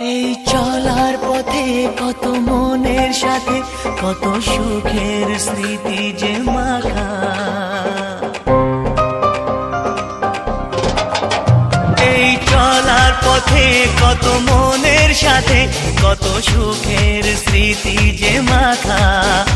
এই চলার পথে কত মনের সাথে, কত সুখের স্মৃতি যে মাখা। এই চলার পথে কত মনের সাথে, কত সুখের স্মৃতি যে মাখা।